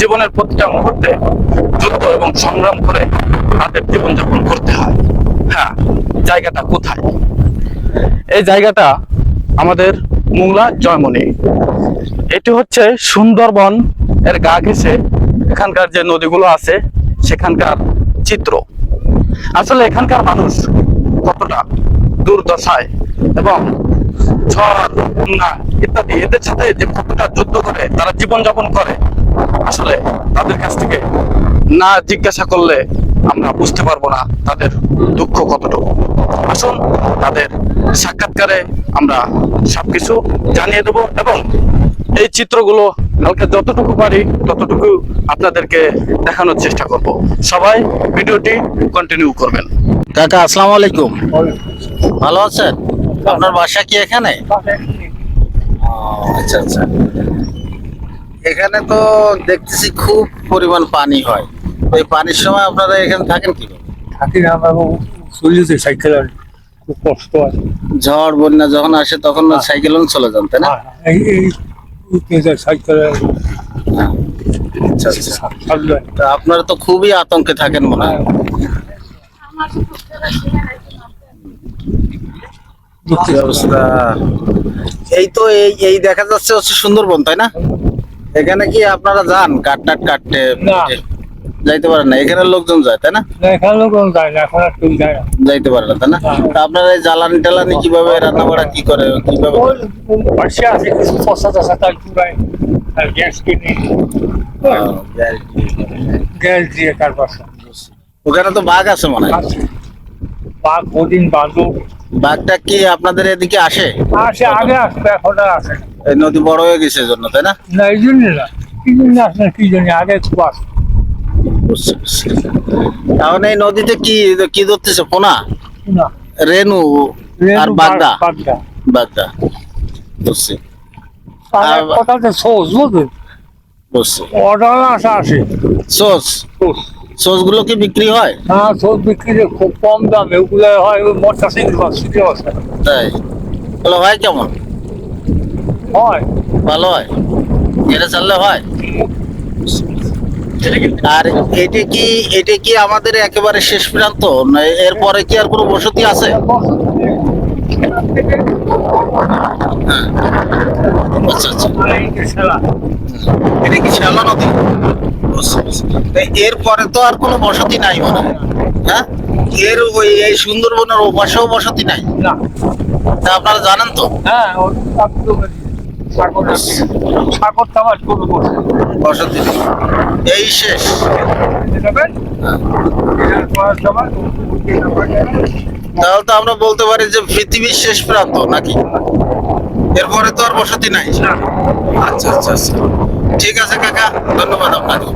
জীবনের প্রতিটা মুহূর্তে যুদ্ধ এবং সংগ্রাম করে তাদের জীবনযাপন করতে হয়। হ্যাঁ জায়গাটা কোথায়? এই জায়গাটা আমাদের মোংলা জয়মনি এটি হচ্ছে সুন্দরবন এর গা ঘেঁষে এখানকার যে নদীগুলো আছে, সেখানকার চিত্র। আসলে এখানকার মানুষ কতটা দুর্দশায় এবং ঝড় ইত্যাদি এদের সাথে যে কতটা যুদ্ধ করে, তারা জীবনযাপন করে, আসলে তাদের কাছ থেকে না জিজ্ঞাসা করলে আমরা বুঝতে পারব না তাদের দুঃখ কতটুকু। আসুন তাদের সাক্ষাৎকারে আমরা সবকিছু জানিয়ে দেব এবং এই চিত্রগুলো কালকে যতটুকু পারি, ততটুকু আপনাদেরকে দেখানোর চেষ্টা করব। সবাই ভিডিওটি কন্টিনিউ করবেন। কাকা, আসসালামু আলাইকুম। ভালো আছেন? আপনার বাসা কি এখানে? ও, আচ্ছা আচ্ছা। এখানে তো দেখতেছি খুব পরিমাণ পানি হয়। এই পানির সময় আপনারা এখানে থাকেন কি? থাকি না আমরা চল্লিশে সাইকেল খুব কষ্ট আছে ঝড় বন্যা যখন আসে তখন সাইকেল চলে যান তাই না? এই এই উঠতে সাইকেল আচ্ছা আচ্ছা। তা আপনারা তো খুবই আতঙ্কে থাকেন মনে হয়। অবস্থা? এই তো এই এই দেখা যাচ্ছে হচ্ছে সুন্দরবন তাই না? এখানে কি আপনারা যান? কাঠ টাট কাটতে যাইতে পারেন না। এখানে লোকজন যায় তাই না? এখানে লোক যায় না এখন আর কেউ যায় না। যাইতে পারে না তাই না? আপনারা এই জ্বালানি টালানি কীভাবে রান্না বাড়া কি করে কীভাবে পাশে আছে কিছু পয়সা টসা তার চুড়ায় আর গ্যাস কিনে। গ্যাস দিয়ে। তার পাশে ওখানে তো বাঘ আছে মনে হয়। বাঘ কদিন বাঁধো বাঘটা কি আপনাদের এদিকে আসে? আসে আগে আসবে এখন আসে এই নদী বড় হয়ে গেছে জন্য তাই না? না এই জন্য না। কি জন্য আসে কি জন্য আগে খুব আসে। বুঝছি। এই নদীতে কি কি ধরতেছে পোনা? রেনু আর বাগদা? বাগদা। বুঝছি। কথাতে সোজ বুঝলেন? বুঝছি। অর্ডার আসা আসে। সোস? সোজ কি বিক্রি হয়? হ্যাঁ বিক্রি খুব কম দামে ওগুলো হয় সিটে বসে তাই? হয় কেমন? হয়। ভালো হয়? এটা চাললে হয়? আর এটা কি এটা কি আমাদের একেবারে শেষ প্রান্ত? না এরপরে কি আর কোনো বসতি আছে? আচ্ছা আচ্ছা। এটা কি নদী? এরপরে তো আর কোনো বসতি নাই মনে হয়। এর ওই এই সুন্দরবনের ওপাশেও বসতি নাই? না। তা আপনারা জানেন তো? হ্যাঁ বসতি এই শেষ। তাহলে তো আমরা বলতে পারি যে পৃথিবীর শেষ প্রান্ত নাকি? এরপরে তো আর বসতি নাই। আচ্ছা আচ্ছা আচ্ছা। ঠিক আছে কাকা। ধন্যবাদ আপনাকে।